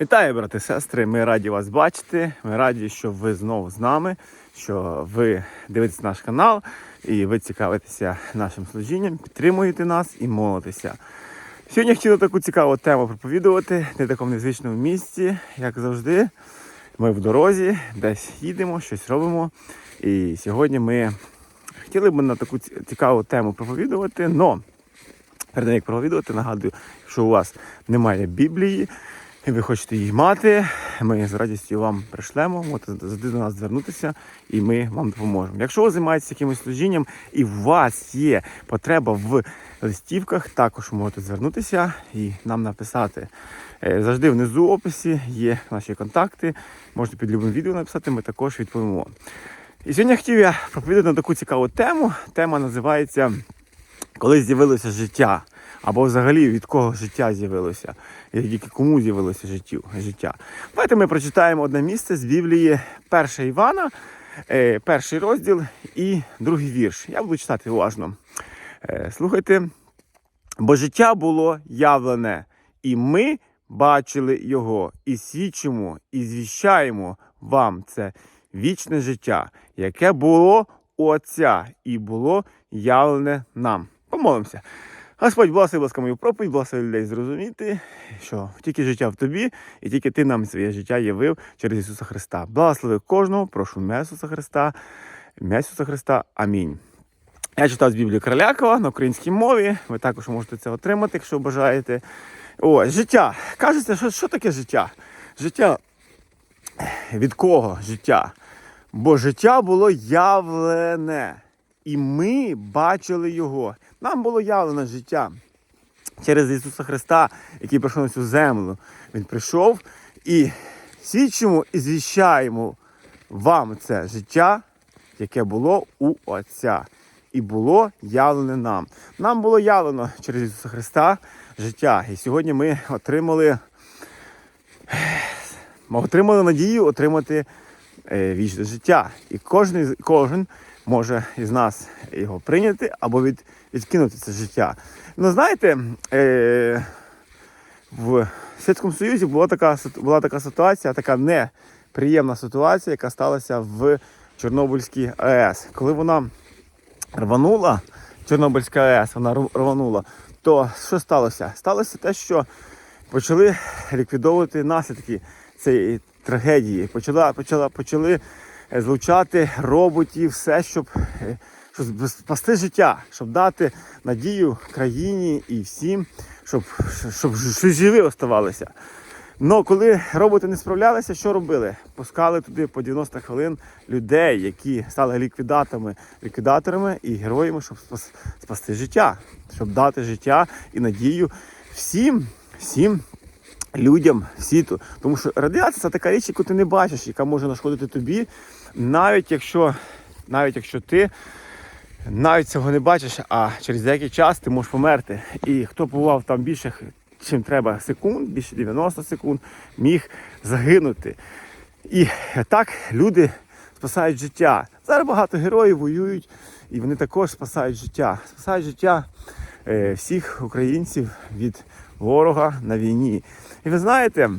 Вітаю, брати сестри! Ми раді вас бачити. Ми раді, що ви знову з нами, що ви дивитесь наш канал і ви цікавитеся нашим служінням, підтримуєте нас і молитеся. Сьогодні хотіли таку цікаву тему проповідувати не такому незвичному місці, як завжди. Ми в дорозі, десь їдемо, щось робимо. І сьогодні ми хотіли б на таку цікаву тему проповідувати, але перед тим, як проповідувати, нагадую, якщо у вас немає Біблії, ви хочете її мати, ми з радістю вам пришлемо, можете завжди до нас звернутися і ми вам допоможемо. Якщо ви займаєтеся якимось служінням і у вас є потреба в листівках, також можете звернутися і нам написати. Е, Завжди внизу в описі є наші контакти. Можете під любим відео написати, ми також відповімо. І сьогодні хотів я проповідати на таку цікаву тему. Тема називається Коли з'явилося життя. Або взагалі від кого життя з'явилося, і кому з'явилося життя. Давайте ми прочитаємо одне місце з Біблії 1 Івана, е, перший розділ і другий вірш. Я буду читати уважно. Е, Слухайте. Бо життя було явлене, і ми бачили його, і свідчимо, і звіщаємо вам це вічне життя, яке було у Отця і було явлене нам. Помолимося. Господь, благослови, ласка, мою проповідь, благослови людей зрозуміти, що тільки життя в тобі, і тільки ти нам своє життя явив через Ісуса Христа. Благослови кожного, прошу ім'я Ісуса Христа, ім'я Ісуса Христа. Амінь. Я читав з Біблії Кралякова на українській мові. Ви також можете це отримати, якщо бажаєте. О, життя. Кажеться, що, що таке життя? Життя від кого життя? Бо життя було явлене, і ми бачили його. Нам було явлене життя через Ісуса Христа, який прийшов на цю землю. Він прийшов і свідчимо і звіщаємо вам це життя, яке було у Отця. І було явлене нам. Нам було явлено через Ісуса Христа життя. І сьогодні ми отримали, ми отримали надію отримати е, вічне життя. І кожен, кожен може із нас його прийняти або від, відкинути це життя. Ну, знаєте, е, в Святському Союзі була така, була така ситуація, така неприємна ситуація, яка сталася в Чорнобильській АЕС. Коли вона рванула, Чорнобильська АЕС, вона рванула, то що сталося? Сталося те, що почали ліквідовувати наслідки цієї трагедії. Почала, почала, почали злучати роботів, все, щоб, е, щоб спасти життя, щоб дати надію країні і всім, щоб, щоб, щоб живі оставалися. Ну, коли роботи не справлялися, що робили? Пускали туди по 90 хвилин людей, які стали ліквідаторами, ліквідаторами і героями, щоб спас- спасти життя, щоб дати життя і надію всім, всім людям світу. Тому що радіація це така річ, яку ти не бачиш, яка може нашкодити тобі, навіть якщо, навіть якщо ти навіть цього не бачиш, а через деякий час ти можеш померти. І хто побував там більше, чим треба секунд, більше 90 секунд, міг загинути. І так люди спасають життя. Зараз багато героїв воюють, і вони також спасають життя. Спасають життя е, всіх українців від ворога на війні. І ви знаєте,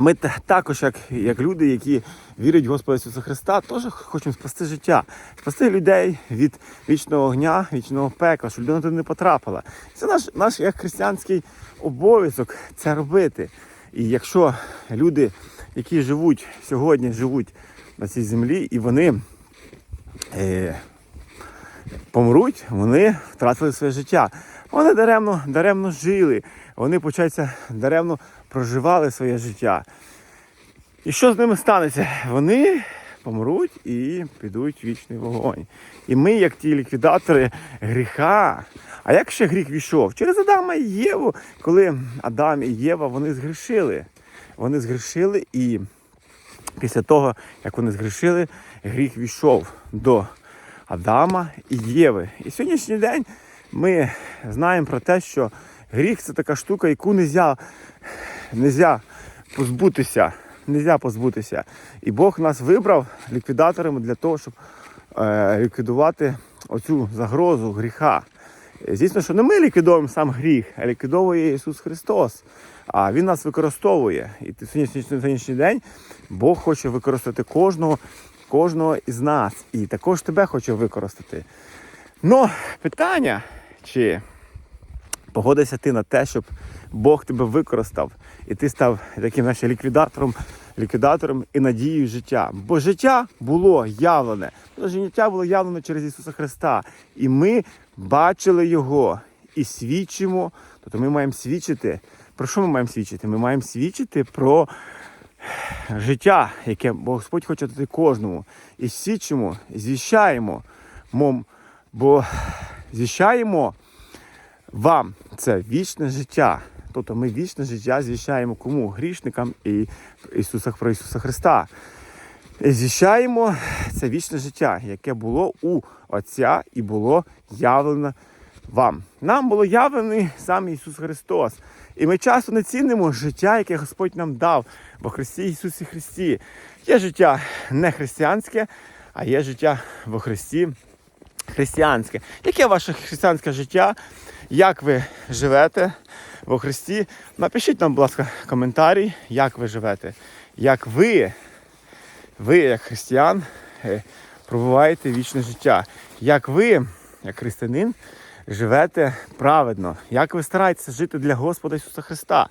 ми також, як, як люди, які вірять в Господа Ісуса Христа, теж хочемо спасти життя, спасти людей від вічного огня, вічного пекла, щоб людина туди не потрапила. Це наш, наш як християнський обов'язок це робити. І якщо люди, які живуть сьогодні, живуть на цій землі, і вони е, помруть, вони втратили своє життя. Вони даремно, даремно жили, вони, початься, даремно проживали своє життя. І що з ними станеться? Вони помруть і підуть в вічний вогонь. І ми, як ті ліквідатори гріха. А як ще гріх війшов? Через Адама і Єву, коли Адам і Єва вони згрішили. Вони згрішили і після того, як вони згрішили, гріх війшов до Адама і Єви. І сьогоднішній день ми знаємо про те, що гріх це така штука, яку нельзя, нельзя позбутися. Нельзя позбутися. І Бог нас вибрав ліквідаторами для того, щоб е, ліквідувати оцю загрозу гріха. Звісно, що не ми ліквідовуємо сам гріх, а ліквідовує Ісус Христос. А Він нас використовує. І в сьогоднішній, сьогоднішній день Бог хоче використати кожного, кожного із нас. І також тебе хоче використати. Ну, питання, чи погодишся ти на те, щоб Бог тебе використав, і ти став таким нашим ліквідатором, ліквідатором і надією життя. Бо життя було явлене. Життя було явлено через Ісуса Христа. І ми бачили Його і свідчимо. Тобто ми маємо свідчити. Про що ми маємо свідчити? Ми маємо свідчити про життя, яке Господь хоче дати кожному. І свідчимо, і звіщаємо. Мом- Бо звіщаємо вам це вічне життя. Тобто ми вічне життя звіщаємо кому? Грішникам і Ісуса про Ісуса Христа. І звіщаємо це вічне життя, яке було у Отця і було явлено вам. Нам було явлений сам Ісус Христос. І ми часто не цінимо життя, яке Господь нам дав во Христі Ісусі Христі. Є життя не християнське, а є життя во Христі християнське. Яке ваше християнське життя? Як ви живете во Христі? Напишіть нам, будь ласка, коментарі, як ви живете, як ви, ви, як християн, е, пробуваєте вічне життя. Як ви, як християнин, живете праведно, як ви стараєтеся жити для Господа Ісуса Христа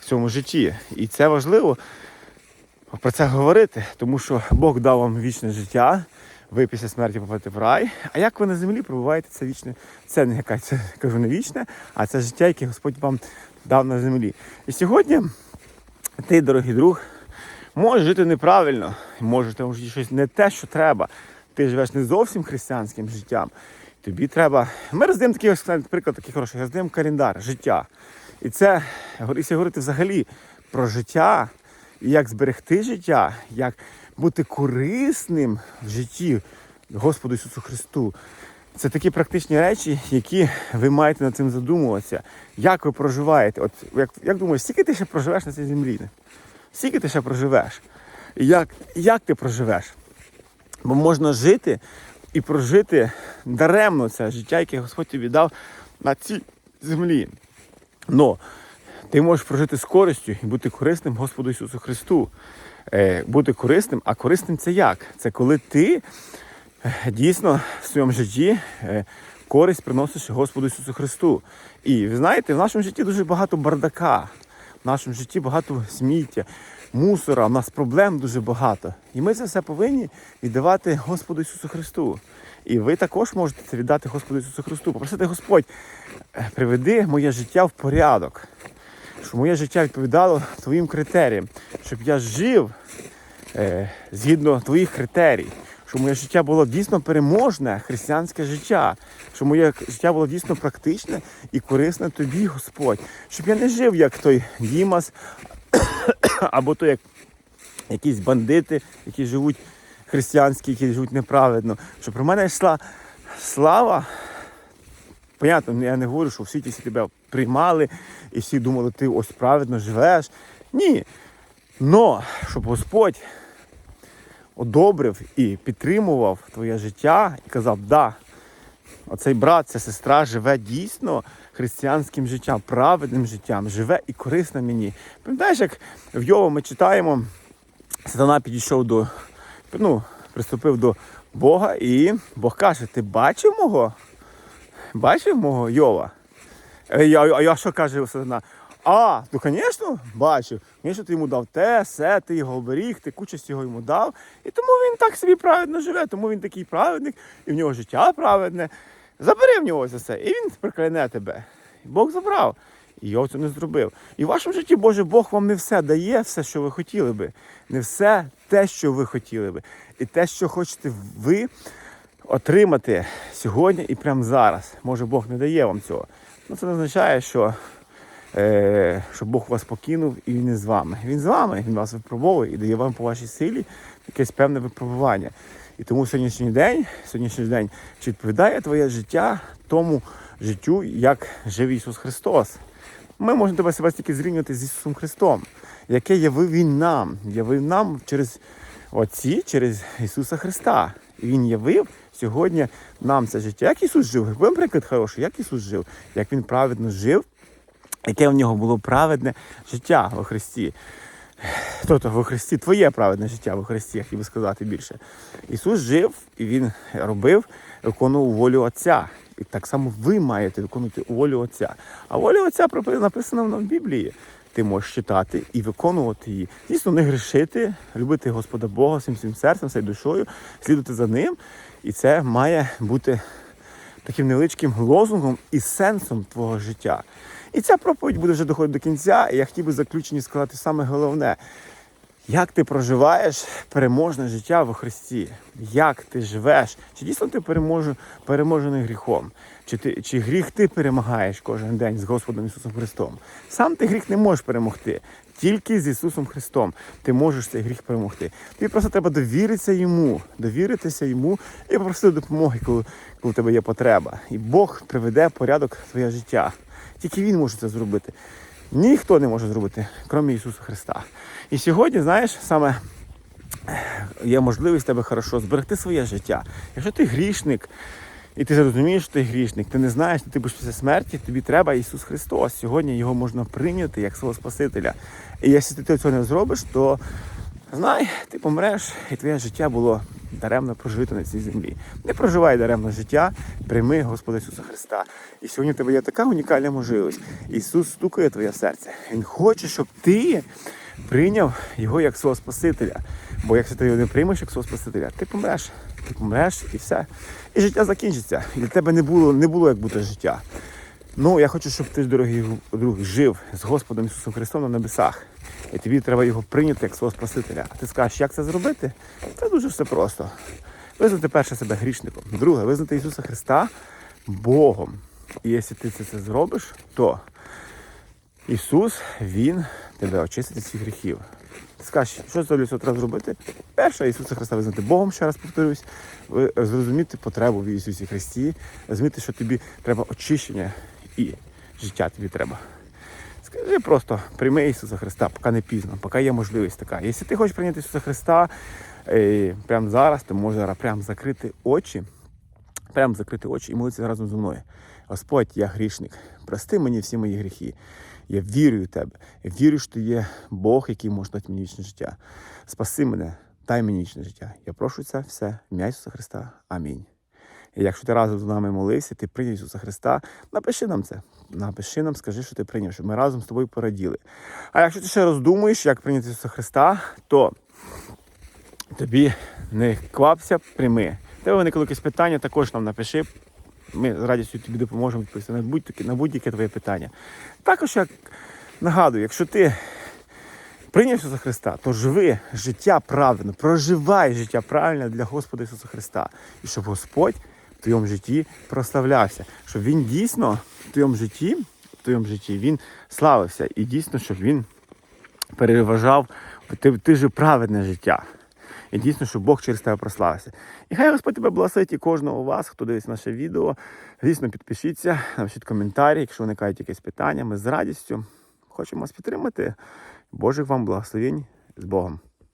в цьому житті. І це важливо про це говорити, тому що Бог дав вам вічне життя, ви після смерті попадете в рай. А як ви на землі пробуваєте це вічне? Це не яка це кажу не вічне, а це життя, яке Господь вам дав на землі. І сьогодні ти, дорогий друг, можеш жити неправильно, можеш там жити щось не те, що треба. Ти живеш не зовсім християнським життям. Тобі треба. Ми роздаємо такий ось приклад, такий хороший, роздаємо календар життя. І це, якщо говорити взагалі про життя, і як зберегти життя, як бути корисним в житті Господу Ісусу Христу. Це такі практичні речі, які ви маєте над цим задумуватися. Як ви проживаєте? От як, як думаєш, скільки ти ще проживеш на цій землі? Скільки ти ще проживеш? Як, як ти проживеш? Бо можна жити і прожити даремно це життя, яке Господь тобі дав на цій землі. Но ти можеш прожити з користю і бути корисним Господу Ісусу Христу. Е, бути корисним, а корисним це як? Це коли ти е, дійсно в своєму житті е, користь приносиш Господу Ісусу Христу. І ви знаєте, в нашому житті дуже багато бардака, в нашому житті багато сміття, мусора, в нас проблем дуже багато. І ми це все повинні віддавати Господу Ісусу Христу. І ви також можете це віддати Господу Ісусу Христу. Попросити Господь, приведи моє життя в порядок щоб моє життя відповідало твоїм критеріям, щоб я жив е, згідно твоїх критерій, щоб моє життя було дійсно переможне, християнське життя, щоб моє життя було дійсно практичне і корисне тобі, Господь, щоб я не жив як той Дімас, або той як якісь бандити, які живуть християнські, які живуть неправедно, щоб про мене йшла слава. Понятно, я не говорю, що всі тебе приймали і всі думали, ти ось праведно живеш. Ні. Но щоб Господь одобрив і підтримував твоє життя і казав, да, оцей брат, ця сестра живе дійсно християнським життям, праведним життям, живе і корисна мені. Пам'ятаєш, як в Йова ми читаємо, сатана підійшов до, ну, приступив до Бога, і Бог каже, ти бачив мого? Бачив мого Йова? Е, я- А я що каже сатана? А, ну звісно, бачив. Звісно, ти йому дав те, все, ти його оберіг, ти кучасть його йому дав. І тому він так собі праведно живе, тому він такий праведник, і в нього життя праведне. Забери в нього це все, і він прокляне тебе. Бог забрав. І Йов це не зробив. І в вашому житті, Боже, Бог вам не все дає, все, що ви хотіли би. Не все те, що ви хотіли би. І те, що хочете ви отримати сьогодні і прямо зараз. Може Бог не дає вам цього. Ну це не означає, що, е, що Бог вас покинув і Він не з вами. Він з вами, Він вас випробовує і дає вам по вашій силі якесь певне випробування. І тому сьогоднішній день, сьогоднішній день, чи відповідає твоє життя тому життю, як жив Ісус Христос. Ми можемо тебе себе тільки зрівнювати з Ісусом Христом, яке явив Він нам, явив нам через Отці, через Ісуса Христа. І Він явив сьогодні нам це життя. Як Ісус жив? Будемо приклад хороший, як Ісус жив, як Він праведно жив, яке в нього було праведне життя во Христі. Тобто во Христі, твоє праведне життя во Христі, я хотів би сказати більше. Ісус жив і Він робив, виконував волю Отця. І так само ви маєте виконувати волю Отця. А воля Отця написана в Біблії. Ти можеш читати і виконувати її. Дійсно, не грішити, любити Господа Бога всім своїм серцем, всією душою, слідувати за ним. І це має бути таким невеличким лозунгом і сенсом твого життя. І ця проповідь буде вже доходити до кінця. І я хотів би заключені сказати саме головне. Як ти проживаєш переможне життя во Христі? Як ти живеш? Чи дійсно ти переможе, переможений гріхом? Чи, ти, чи гріх ти перемагаєш кожен день з Господом Ісусом Христом? Сам ти гріх не можеш перемогти. Тільки з Ісусом Христом ти можеш цей гріх перемогти. Тобі просто треба довіритися йому, довіритися йому і попросити допомоги, коли, коли в тебе є потреба. І Бог приведе порядок в твоє життя. Тільки Він може це зробити. Ніхто не може зробити, крім Ісуса Христа. І сьогодні, знаєш, саме є можливість тебе хорошо зберегти своє життя. Якщо ти грішник, і ти зрозумієш, що ти грішник, ти не знаєш, що ти будеш після смерті, тобі треба Ісус Христос. Сьогодні його можна прийняти як свого Спасителя. І якщо ти цього не зробиш, то знай, ти помреш, і твоє життя було даремно прожито на цій землі. Не проживай даремно життя, прийми Господа Ісуса Христа. І сьогодні в тебе є така унікальна можливість. Ісус стукає твоє серце. Він хоче, щоб ти прийняв його як свого Спасителя. Бо якщо ти його не приймеш як свого Спасителя, ти помреш. Ти помреш і все. І життя закінчиться. І для тебе не було, не було як бути життя. Ну, я хочу, щоб ти, дорогий друг, жив з Господом Ісусом Христом на небесах. І тобі треба його прийняти як свого Спасителя. А ти скажеш, як це зробити? Це дуже все просто. Визнати перше себе грішником. Друге, визнати Ісуса Христа Богом. І якщо ти це, це зробиш, то Ісус, Він тебе очистить від всіх гріхів. Ти скажеш, що це треба зробити? Перше, Ісуса Христа визнати Богом, ще раз повторюсь, зрозуміти потребу в Ісусі Христі, розуміти, що тобі треба очищення і життя тобі треба. Скажи просто, прийми Ісуса Христа, поки не пізно, поки є можливість така. Якщо ти хочеш прийняти Ісуса Христа е, прямо зараз, ти можеш прямо закрити очі, прямо закрити очі і молитися разом зі мною. Господь, я грішник, прости мені всі мої гріхи. Я вірю в тебе. Я вірю, що ти є Бог, який може дати мені вічне життя. Спаси мене, дай мені вічне життя. Я прошу це все в Ісуса Христа. Амінь. Якщо ти разом з нами молився, ти прийняв Ісуса Христа, напиши нам це. Напиши нам, скажи, що ти прийняв, щоб ми разом з тобою пораділи. А якщо ти ще роздумуєш, як прийняти Ісуса Христа, то тобі не квапся, прийми. Тебе виникли якісь питання, також нам напиши. Ми з радістю тобі допоможемо відповісти на будь-яке на будь-яке твоє питання. Також як нагадую, якщо ти прийняв Ісуса Христа, то живи життя правильно, проживай життя правильно для Господа Ісуса Христа. І щоб Господь в твоєму житті прославлявся, щоб Він дійсно в твоєму житті, в твоєму житті Він славився. І дійсно, щоб Він переважав, ти, ти жив праведне життя. І дійсно, щоб Бог через тебе прославився. І хай Господь тебе благословить і кожного вас, хто дивиться наше відео. Звісно, підпишіться, напишіть коментарі, якщо виникають якісь питання. Ми з радістю хочемо вас підтримати. Божих вам благословень з Богом.